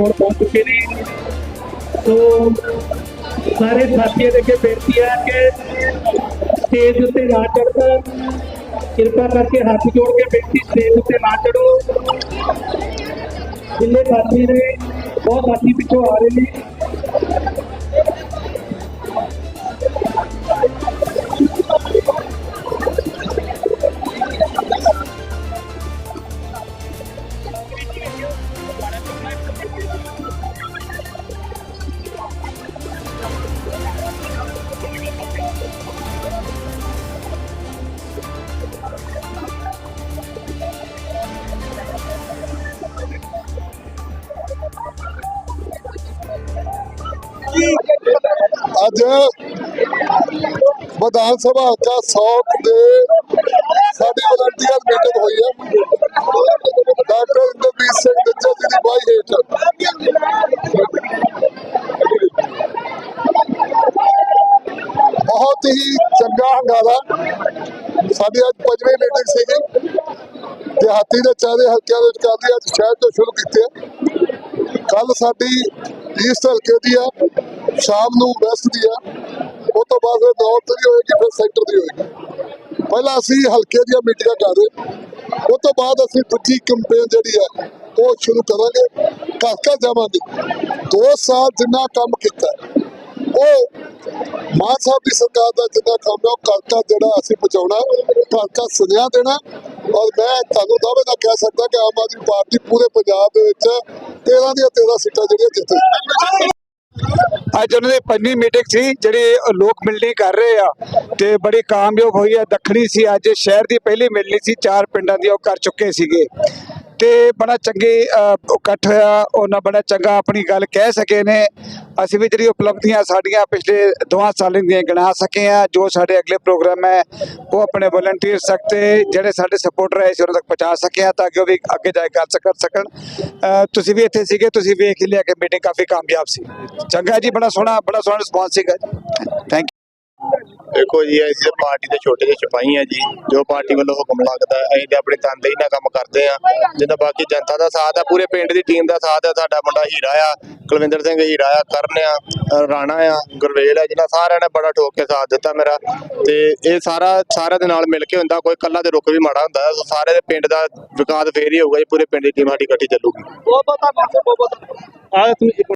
ਹੁਣ ਪਹੁੰਚ ਚੁੱਕੇ ਨੇ। ਸੋ ਸਾਰੇ ਸਾਥੀਆਂ ਦੇ ਅੱਗੇ ਬੇਨਤੀ ਹੈ ਕਿ ਸਟੇਜ ਉੱਤੇ ਨਾ ਚੜ੍ਹੋ ਕਿਰਪਾ ਕਰਕੇ ਹੱਥ ਜੋੜ ਕੇ ਬੇਨਤੀ, ਸਟੇਜ ਉੱਤੇ ਨਾ ਚੜੋ ਜਿੰਨੇ ਸਾਥੀ ਨੇ, ਬਹੁਤ ਸਾਥੀ ਪਿੱਛੋਂ ਆ ਰਹੇ ਨੇ। ਅੱਜ ਵਿਧਾਨ ਸਭਾ ਹਲਕਾ ਸੌਕ ਦੇ ਸਾਡੀ ਵਲੰਟੀਅਰ ਮੀਟਿੰਗ ਹੋਈ ਹੈ ਡਾਕਟਰ ਇੰਦਰਵੀਰ ਸਿੰਘ ਦਿੱਤਾ ਜੀ ਦੀ ਬਾਈ ਹੇਠ। ਬਹੁਤ ਹੀ ਚੰਗਾ ਹੰਗਾਰਾ। ਸਾਡੀ ਅੱਜ ਪੰਜਵੀਂ ਮੀਟਿੰਗ ਸੀਗੀ। ਦਿਹਾਤੀ ਦੇ ਚਾਰੇ ਹਲਕਿਆਂ ਦੇ ਵਿੱਚ ਅੱਜ ਸ਼ਹਿਰ ਤੋਂ ਸ਼ੁਰੂ ਕੀਤੀ ਹੈ ਕੱਲ ਸਾਡੀ ਈਸਟ ਹਲਕੇ ਦੀ ਆ। ਸ਼ਾਮ ਨੂੰ ਵੈਸਟ ਦੀ ਹੈ ਉਹ ਤੋਂ ਬਾਅਦ ਫਿਰ ਨਾਰਥ ਦੀ ਹੋਏਗੀ, ਫਿਰ ਸੈਂਟਰ ਦੀ ਹੋਏਗੀ। ਪਹਿਲਾਂ ਅਸੀਂ ਹਲਕੇ ਦੀਆਂ ਮੀਟਿੰਗਾਂ ਕਰ ਰਹੇ ਉਹ ਤੋਂ ਬਾਅਦ ਅਸੀਂ ਦੂਜੀ ਕੰਪੇਨ ਜਿਹੜੀ ਆ ਉਹ ਸ਼ੁਰੂ ਕਰਾਂਗੇ, ਘਰ ਘਰ ਜਾਵਾਂਗੇ। 2 ਸਾਲ ਜਿੰਨਾ ਕੰਮ ਕੀਤਾ ਉਹ ਮਾਨ ਸਾਹਿਬ ਦੀ ਸਰਕਾਰ ਦਾ ਜਿੰਨਾ ਕੰਮ ਹੈ, ਉਹ ਘਰ ਜਿਹੜਾ ਅਸੀਂ ਪਹੁੰਚਾਉਣਾ ਘਰ ਸੁਨੇਹਾ ਦੇਣਾ ਔਰ ਮੈਂ ਤੁਹਾਨੂੰ ਦਾਅਵੇ ਨਾਲ ਕਹਿ ਸਕਦਾ ਕਿ ਆਮ ਆਦਮੀ ਪਾਰਟੀ ਪੂਰੇ ਪੰਜਾਬ ਦੇ ਵਿੱਚ 13 ਦੀਆਂ 13 ਸੀਟਾਂ ਜਿਹੜੀਆਂ ਜਿੱਤੇ ਅੱਜ ਉਹਨਾਂ ਦੀ ਪੰਜਵੀਂ ਮੀਟਿੰਗ ਸੀ, ਜਿਹੜੀ ਲੋਕ ਮਿਲਣੀ ਕਰ ਰਹੇ ਆ ਤੇ ਬੜੀ ਕਾਮਯਾਬ ਹੋਈ ਆ। ਦੱਖਣੀ ਸੀ, ਅੱਜ ਸ਼ਹਿਰ ਦੀ ਪਹਿਲੀ ਮਿਲਣੀ ਸੀ, ਚਾਰ ਪਿੰਡਾਂ ਦੀ ਉਹ ਕਰ ਚੁੱਕੇ ਸੀਗੇ। ਤੇ ਬੜਾ ਚੰਗੇ ਇਕੱਠ ਹੋਇਆ, ਉਹਨਾਂ ਬੜਾ ਚੰਗਾ ਆਪਣੀ ਗੱਲ ਕਹਿ ਸਕੇ ਨੇ। ਅਸੀਂ ਵੀ ਜਿਹੜੀ ਉਪਲਬਧੀਆਂ ਸਾਡੀਆਂ ਪਿਛਲੇ ਦੋਹਾਂ ਸਾਲਾਂ ਦੀਆਂ ਗਿਣਾ ਸਕੇ ਆ, ਜੋ ਸਾਡੇ ਅਗਲੇ ਪ੍ਰੋਗਰਾਮ ਹੈ, ਉਹ ਆਪਣੇ ਵਲੰਟੀਅਰ ਸਕਤੇ ਜਿਹੜੇ ਸਾਡੇ ਸਪੋਰਟਰ ਹੈ ਸੀ, ਉਹਨਾਂ ਤੱਕ ਪਹੁੰਚਾ ਸਕੇ ਆ, ਤਾਂ ਕਿ ਉਹ ਵੀ ਅੱਗੇ ਜਾ ਕੇ ਕਰ ਸਕ- ਸਕਣ। ਤੁਸੀਂ ਵੀ ਇੱਥੇ ਸੀਗੇ, ਤੁਸੀਂ ਵੇਖ ਹੀ ਲਿਆ ਕਿ ਮੀਟਿੰਗ ਕਾਫੀ ਕਾਮਯਾਬ ਸੀ। ਚੰਗਾ ਜੀ, ਬੜਾ ਸੋਹਣਾ ਬੜਾ ਸੋਹਣਾ ਰਿਸਪੌਂਸ ਸੀਗਾ। ਦੇਖੋ ਜੀ ਅਸੀਂ ਪਾਰਟੀ ਦੇ ਛੋਟੇ ਜਿਹੇ ਸਿਪਾਹੀ ਆ ਜੀ ਜੋ ਪਾਰਟੀ ਵੱਲੋਂ ਹੁਕਮ ਲੱਗਦਾ ਹੈ, ਅਸੀਂ ਤੇ ਆਪਣੀ ਤਨਦੇਹੀ ਨਾਲ ਕੰਮ ਕਰਦੇ ਆ ਜਿੱਦਾਂ ਬਾਕੀ ਜਨਤਾ ਦਾ ਸਾਥ ਆ ਪੂਰੇ ਪਿੰਡ ਦੀ ਟੀਮ ਦਾ ਸਾਥ ਆ ਸਾਡਾ ਮੁੰਡਾ ਹੀਰਾ ਆ ਕੁਲਵਿੰਦਰ ਸਿੰਘ ਹੀਰਾ ਆ ਕਰਨ ਆ ਰਾਣਾ ਆ ਗੁਰਵੇਲ ਆ ਜਿਹਨਾਂ ਸਾਰਿਆਂ ਨੇ ਬੜਾ ਠੋਕ ਕੇ ਸਾਥ ਦਿੱਤਾ ਮੇਰਾ ਤੇ ਇਹ ਸਾਰਾ ਸਾਰਿਆਂ ਦੇ ਨਾਲ ਮਿਲ ਕੇ ਹੁੰਦਾ ਕੋਈ ਕੱਲਾ ਤੇ ਰੁਕ ਵੀ ਮਾੜਾ ਹੁੰਦਾ ਸਾਰੇ ਦੇ ਪਿੰਡ ਦਾ ਵਿਕਾਸ ਫੇਰ ਹੀ ਹੋਊਗਾ ਜੀ ਪੂਰੇ ਪਿੰਡ ਦੀ ਟੀਮ ਸਾਡੀ ਇਕੱਠੀ ਚੱਲੂਗੀ। ਬਹੁਤ ਬਹੁਤ ਧੰਨਵਾਦ ਬਹੁਤ ਬਹੁਤ ਆ ਤੁਸੀਂ